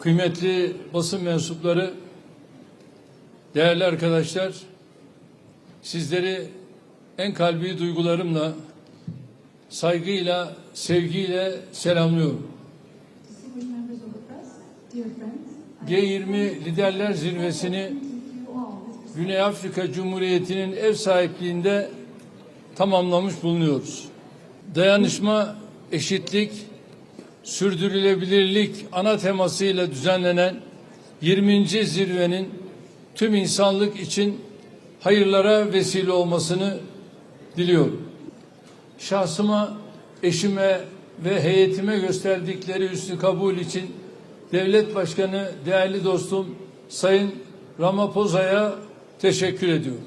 kıymetli basın mensupları, değerli arkadaşlar, sizleri en kalbi duygularımla, saygıyla, sevgiyle selamlıyorum. Distinguished members of the press, dear friends, G20 Liderler Zirvesi'ni Güney Afrika Cumhuriyeti'nin ev sahipliğinde tamamlamış bulunuyoruz. Dayanışma, eşitlik, sürdürülebilirlik ana temasıyla düzenlenen 20. zirvenin tüm insanlık için hayırlara vesile olmasını diliyorum. Şahsıma, eşime ve heyetime gösterdikleri üstü kabul için Devlet Başkanı değerli dostum Sayın Ramaphosa teşekkür ediyorum.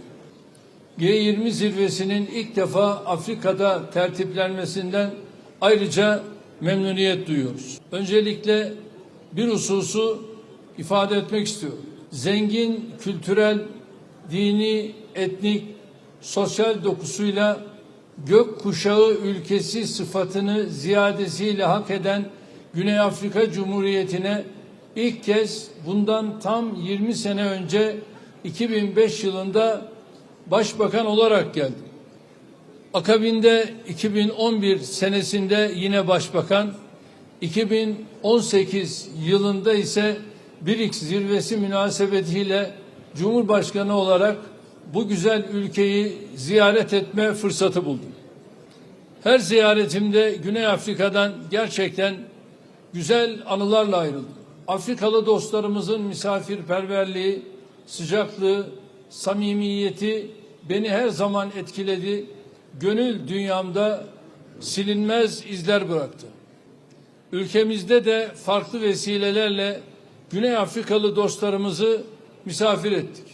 G20 zirvesinin ilk defa Afrika'da tertiplenmesinden ayrıca memnuniyet duyuyoruz. Öncelikle bir hususu ifade etmek istiyorum. Zengin kültürel, dini, etnik, sosyal dokusuyla gök kuşağı ülkesi sıfatını ziyadesiyle hak eden Güney Afrika Cumhuriyeti'ne ilk kez bundan tam 20 sene önce 2005 yılında başbakan olarak geldim. Akabinde 2011 senesinde yine başbakan, 2018 yılında ise BRICS zirvesi münasebetiyle Cumhurbaşkanı olarak bu güzel ülkeyi ziyaret etme fırsatı buldum. Her ziyaretimde Güney Afrika'dan gerçekten güzel anılarla ayrıldım. Afrikalı dostlarımızın misafirperverliği, sıcaklığı, samimiyeti beni her zaman etkiledi. Gönül dünyamda silinmez izler bıraktı. Ülkemizde de farklı vesilelerle Güney Afrikalı dostlarımızı misafir ettik.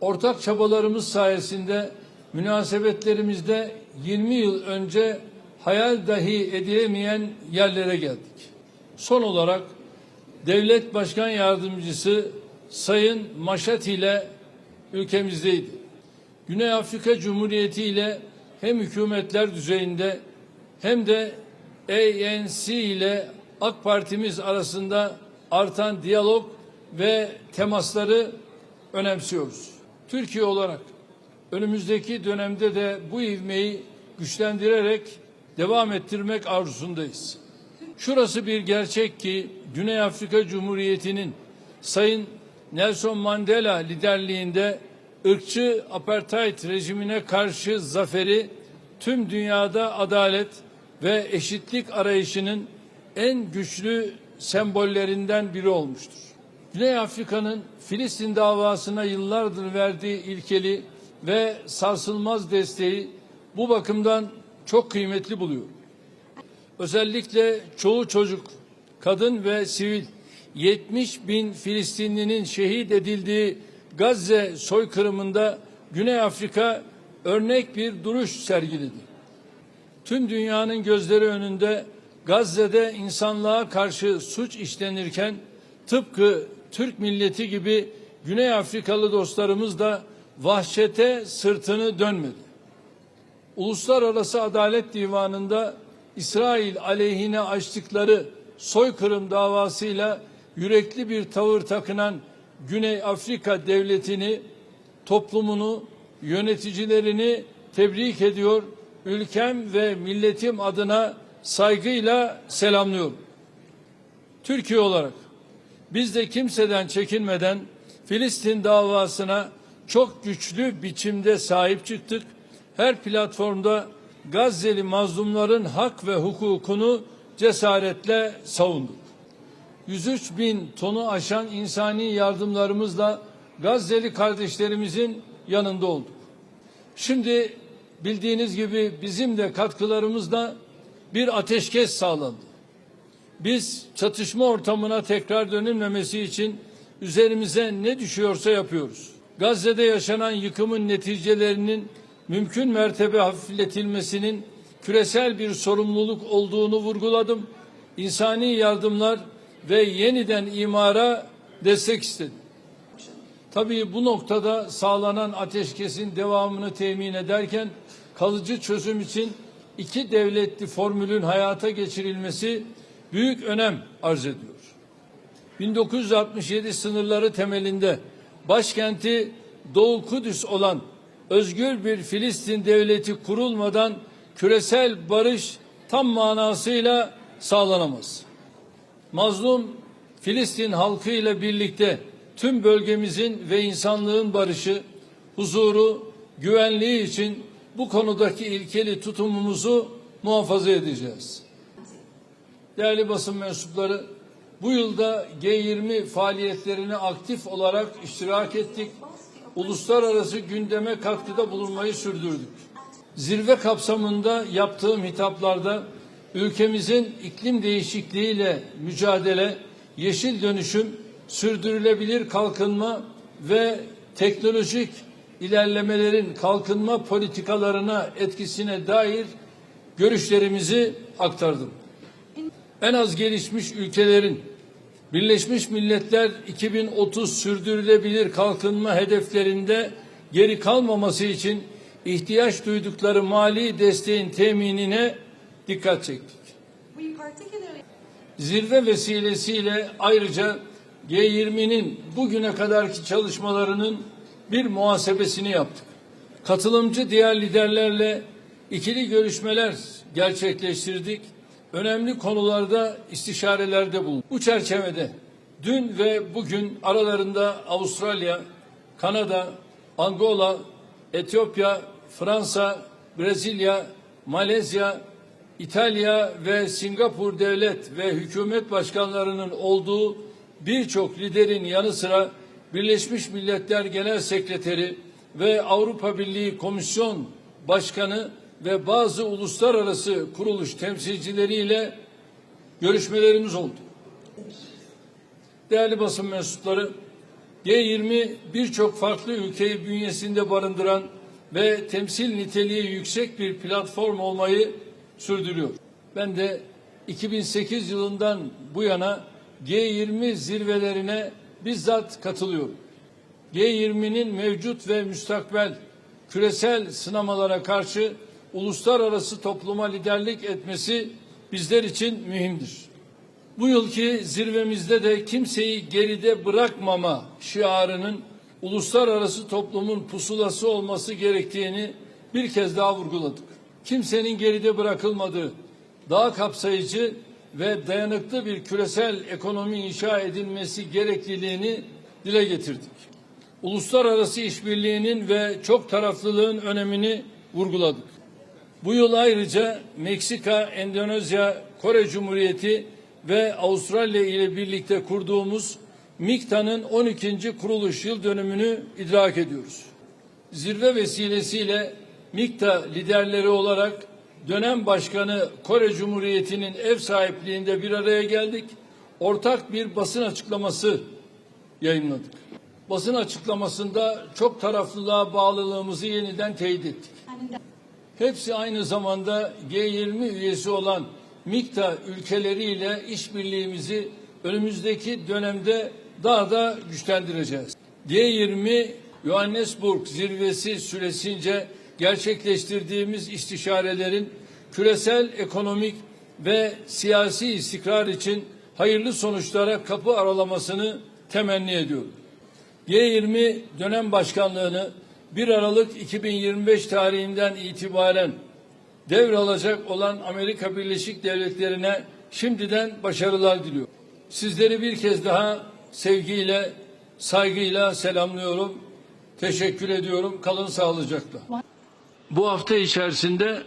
Ortak çabalarımız sayesinde münasebetlerimizde 20 yıl önce hayal dahi edilemeyen yerlere geldik. Son olarak Devlet Başkan Yardımcısı Sayın Maşat ile ülkemizdeydi. Güney Afrika Cumhuriyeti ile hem hükümetler düzeyinde hem de ANC ile AK Partimiz arasında artan diyalog ve temasları önemsiyoruz. Türkiye olarak önümüzdeki dönemde de bu ivmeyi güçlendirerek devam ettirmek arzusundayız. Şurası bir gerçek ki Güney Afrika Cumhuriyeti'nin Sayın Nelson Mandela liderliğinde ırkçı apartheid rejimine karşı zaferi tüm dünyada adalet ve eşitlik arayışının en güçlü sembollerinden biri olmuştur. Güney Afrika'nın Filistin davasına yıllardır verdiği ilkeli ve sarsılmaz desteği bu bakımdan çok kıymetli buluyorum. Özellikle çoğu çocuk, kadın ve sivil 70 bin Filistinlinin şehit edildiği Gazze soykırımında Güney Afrika örnek bir duruş sergiledi. Tüm dünyanın gözleri önünde Gazze'de insanlığa karşı suç işlenirken tıpkı Türk milleti gibi Güney Afrikalı dostlarımız da vahşete sırtını dönmedi. Uluslararası Adalet Divanı'nda İsrail aleyhine açtıkları soykırım davasıyla yürekli bir tavır takınan Güney Afrika devletini, toplumunu, yöneticilerini tebrik ediyor. Ülkem ve milletim adına saygıyla selamlıyorum. Türkiye olarak biz de kimseden çekinmeden Filistin davasına çok güçlü biçimde sahip çıktık. Her platformda Gazze'li mazlumların hak ve hukukunu cesaretle savunduk. 103 bin tonu aşan insani yardımlarımızla Gazze'li kardeşlerimizin yanında olduk. Şimdi bildiğiniz gibi bizim de katkılarımızla bir ateşkes sağlandı. Biz çatışma ortamına tekrar dönülmemesi için üzerimize ne düşüyorsa yapıyoruz. Gazze'de yaşanan yıkımın neticelerinin mümkün mertebe hafifletilmesinin küresel bir sorumluluk olduğunu vurguladım. İnsani yardımlar ve yeniden imara destek istedim. Tabii bu noktada sağlanan ateşkesin devamını temin ederken kalıcı çözüm için iki devletli formülün hayata geçirilmesi büyük önem arz ediyor. 1967 sınırları temelinde başkenti Doğu Kudüs olan özgür bir Filistin devleti kurulmadan küresel barış tam manasıyla sağlanamaz. Mazlum Filistin halkı ile birlikte tüm bölgemizin ve insanlığın barışı, huzuru, güvenliği için bu konudaki ilkeli tutumumuzu muhafaza edeceğiz. Değerli basın mensupları, bu yılda G20 faaliyetlerine aktif olarak iştirak ettik. Uluslararası gündeme katkıda bulunmayı sürdürdük. Zirve kapsamında yaptığım hitaplarda ülkemizin iklim değişikliğiyle mücadele, yeşil dönüşüm, sürdürülebilir kalkınma ve teknolojik ilerlemelerin kalkınma politikalarına etkisine dair görüşlerimizi aktardım. En az gelişmiş ülkelerin Birleşmiş Milletler 2030 sürdürülebilir kalkınma hedeflerinde geri kalmaması için ihtiyaç duydukları mali desteğin teminine dikkat çektik. Zirve vesilesiyle ayrıca G20'nin bugüne kadarki çalışmalarının bir muhasebesini yaptık. Katılımcı diğer liderlerle ikili görüşmeler gerçekleştirdik. Önemli konularda istişarelerde bulunduk. Bu çerçevede dün ve bugün aralarında Avustralya, Kanada, Angola, Etiyopya, Fransa, Brezilya, Malezya, İtalya ve Singapur devlet ve hükümet başkanlarının olduğu birçok liderin yanı sıra Birleşmiş Milletler Genel Sekreteri ve Avrupa Birliği Komisyon Başkanı ve bazı uluslararası kuruluş temsilcileriyle görüşmelerimiz oldu. Değerli basın mensupları, G20 birçok farklı ülkeyi bünyesinde barındıran ve temsil niteliği yüksek bir platform olmayı sürdürüyor. Ben de 2008 yılından bu yana G20 zirvelerine bizzat katılıyorum. G20'nin mevcut ve müstakbel küresel sınamalara karşı uluslararası topluma liderlik etmesi bizler için mühimdir. Bu yılki zirvemizde de kimseyi geride bırakmama şiarının uluslararası toplumun pusulası olması gerektiğini bir kez daha vurguladık. Kimsenin geride bırakılmadığı, daha kapsayıcı ve dayanıklı bir küresel ekonomi inşa edilmesi gerekliliğini dile getirdik. Uluslararası işbirliğinin ve çok taraflılığın önemini vurguladık. Bu yıl ayrıca Meksika, Endonezya, Kore Cumhuriyeti ve Avustralya ile birlikte kurduğumuz MİKTA'nın 12. kuruluş yıl dönümünü idrak ediyoruz. Zirve vesilesiyle MİKTA liderleri olarak dönem başkanı Kore Cumhuriyeti'nin ev sahipliğinde bir araya geldik. Ortak bir basın açıklaması yayınladık. Basın açıklamasında çok taraflılığa bağlılığımızı yeniden teyit ettik. Hepsi aynı zamanda G20 üyesi olan MİKTA ülkeleriyle işbirliğimizi önümüzdeki dönemde daha da güçlendireceğiz. G20 Johannesburg zirvesi süresince gerçekleştirdiğimiz istişarelerin küresel ekonomik ve siyasi istikrar için hayırlı sonuçlara kapı aralamasını temenni ediyorum. G20 dönem başkanlığını 1 Aralık 2025 tarihinden itibaren devralacak olan Amerika Birleşik Devletleri'ne şimdiden başarılar diliyorum. Sizleri bir kez daha sevgiyle, saygıyla selamlıyorum. Teşekkür ediyorum. Kalın sağlıcakla. Bu hafta içerisinde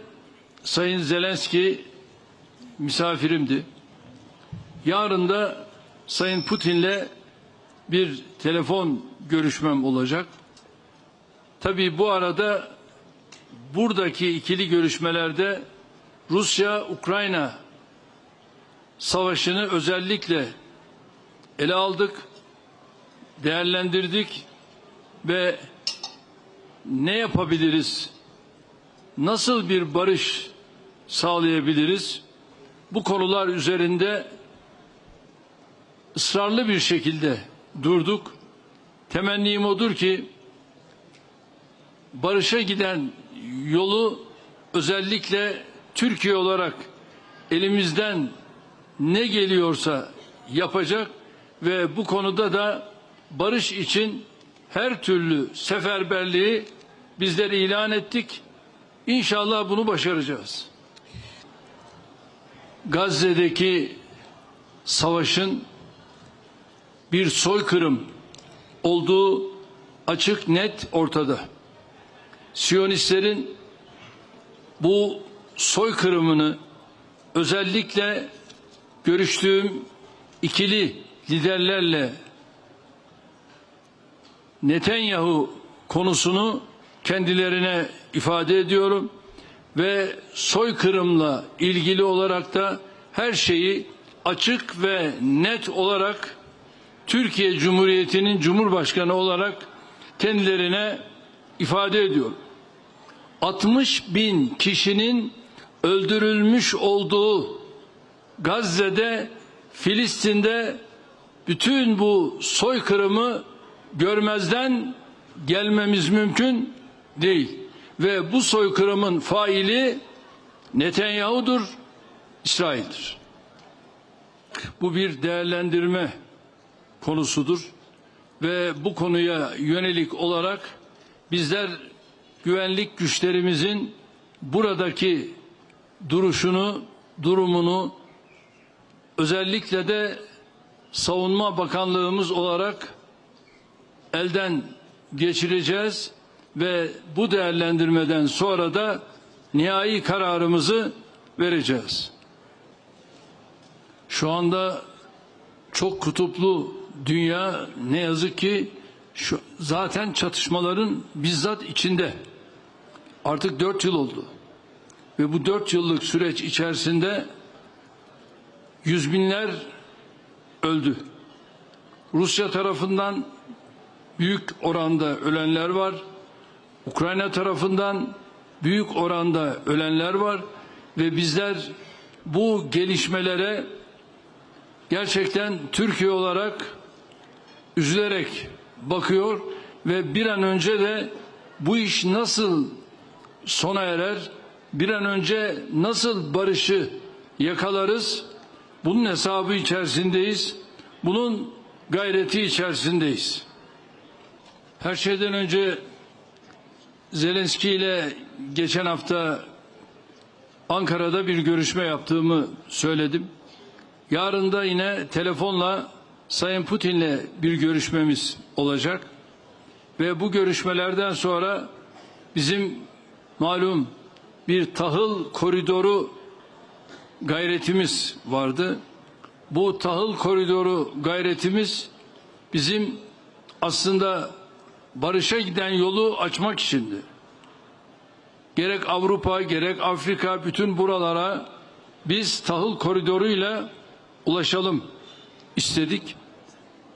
Sayın Zelenski misafirimdi. Yarın da Sayın Putin'le bir telefon görüşmem olacak. Tabii bu arada buradaki ikili görüşmelerde Rusya-Ukrayna savaşını özellikle ele aldık, değerlendirdik ve ne yapabiliriz, nasıl bir barış sağlayabiliriz bu konular üzerinde ısrarlı bir şekilde durduk. Temennim odur ki barışa giden yolu özellikle Türkiye olarak elimizden ne geliyorsa yapacak ve bu konuda da barış için her türlü seferberliği bizler ilan ettik. İnşallah bunu başaracağız. Gazze'deki savaşın bir soykırım olduğu açık net ortada. Siyonistlerin bu soykırımını özellikle görüştüğüm ikili liderlerle Netanyahu konusunu kendilerine ifade ediyorum ve soykırımla ilgili olarak da her şeyi açık ve net olarak Türkiye Cumhuriyeti'nin Cumhurbaşkanı olarak kendilerine ifade ediyorum. 60 bin kişinin öldürülmüş olduğu Gazze'de, Filistin'de bütün bu soykırımı görmezden gelmemiz mümkün değil. Ve bu soykırımın faili Netanyahu'dur, İsrail'dir. Bu bir değerlendirme konusudur ve bu konuya yönelik olarak bizler güvenlik güçlerimizin buradaki duruşunu, durumunu özellikle de Savunma Bakanlığımız olarak elden geçireceğiz ve bu değerlendirmeden sonra da nihai kararımızı vereceğiz. Şu anda çok kutuplu dünya ne yazık ki şu zaten çatışmaların bizzat içinde. Artık dört yıl oldu. Ve bu dört yıllık süreç içerisinde yüz binler öldü. Rusya tarafından büyük oranda ölenler var. Ukrayna tarafından büyük oranda ölenler var ve bizler bu gelişmelere gerçekten Türkiye olarak üzülerek bakıyor ve bir an önce de bu iş nasıl sona erer, bir an önce nasıl barışı yakalarız, bunun hesabı içerisindeyiz, bunun gayreti içerisindeyiz. Her şeyden önce Zelenski ile geçen hafta Ankara'da bir görüşme yaptığımı söyledim. Yarın da yine telefonla Sayın Putin'le bir görüşmemiz olacak. Ve bu görüşmelerden sonra bizim malum bir tahıl koridoru gayretimiz vardı. Bu tahıl koridoru gayretimiz bizim aslında barışa giden yolu açmak içindi. Gerek Avrupa gerek Afrika bütün buralara biz tahıl koridoruyla ulaşalım istedik.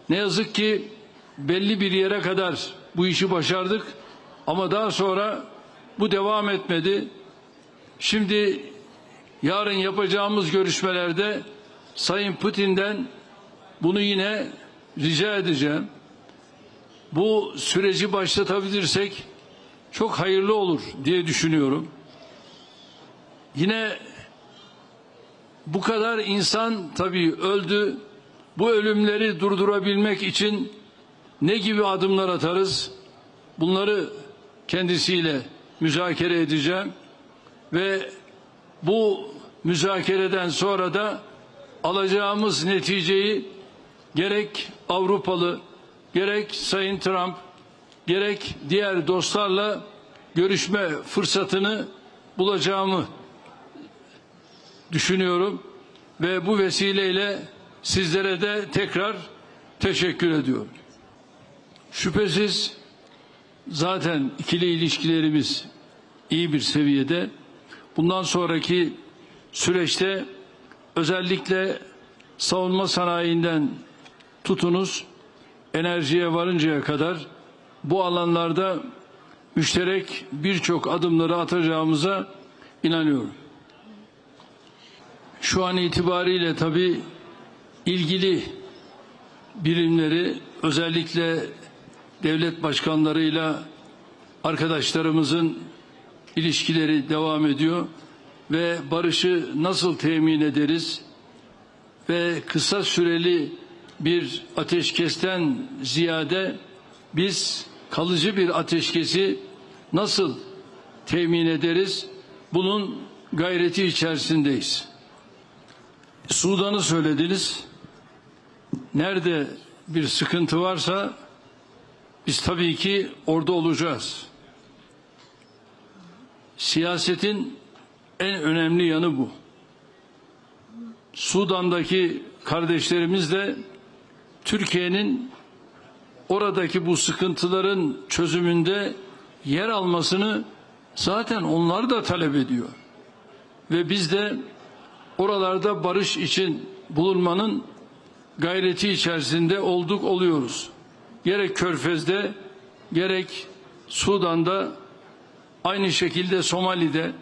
Ne yazık ki belli bir yere kadar bu işi başardık ama daha sonra bu devam etmedi. Şimdi yarın yapacağımız görüşmelerde Sayın Putin'den bunu yine rica edeceğim. Bu süreci başlatabilirsek çok hayırlı olur diye düşünüyorum. Yine bu kadar insan tabii öldü. Bu ölümleri durdurabilmek için ne gibi adımlar atarız? Bunları kendisiyle müzakere edeceğim ve bu müzakereden sonra da alacağımız neticeyi gerek Avrupalı gerek Sayın Trump gerek diğer dostlarla görüşme fırsatını bulacağımı düşünüyorum ve bu vesileyle sizlere de tekrar teşekkür ediyorum. Şüphesiz zaten ikili ilişkilerimiz iyi bir seviyede. Bundan sonraki süreçte özellikle savunma sanayinden tutunuz enerjiye varıncaya kadar bu alanlarda müşterek birçok adımları atacağımıza inanıyorum. Şu an itibariyle tabii ilgili birimleri özellikle devlet başkanlarıyla arkadaşlarımızın ilişkileri devam ediyor ve barışı nasıl temin ederiz ve kısa süreli bir ateşkesten ziyade biz kalıcı bir ateşkesi nasıl temin ederiz? Bunun gayreti içerisindeyiz. Sudan'ı söylediniz. Nerede bir sıkıntı varsa biz tabii ki orada olacağız. Siyasetin en önemli yanı bu. Sudan'daki kardeşlerimiz de Türkiye'nin oradaki bu sıkıntıların çözümünde yer almasını zaten onlar da talep ediyor. Ve biz de oralarda barış için bulunmanın gayreti içerisinde olduk oluyoruz. Gerek Körfez'de gerek Sudan'da aynı şekilde Somali'de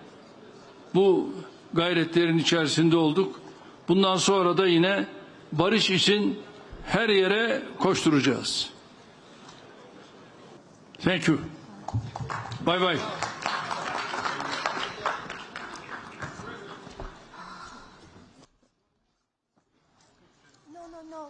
bu gayretlerin içerisinde olduk. Bundan sonra da yine barış için her yere koşturacağız. Thank you. Bye bye.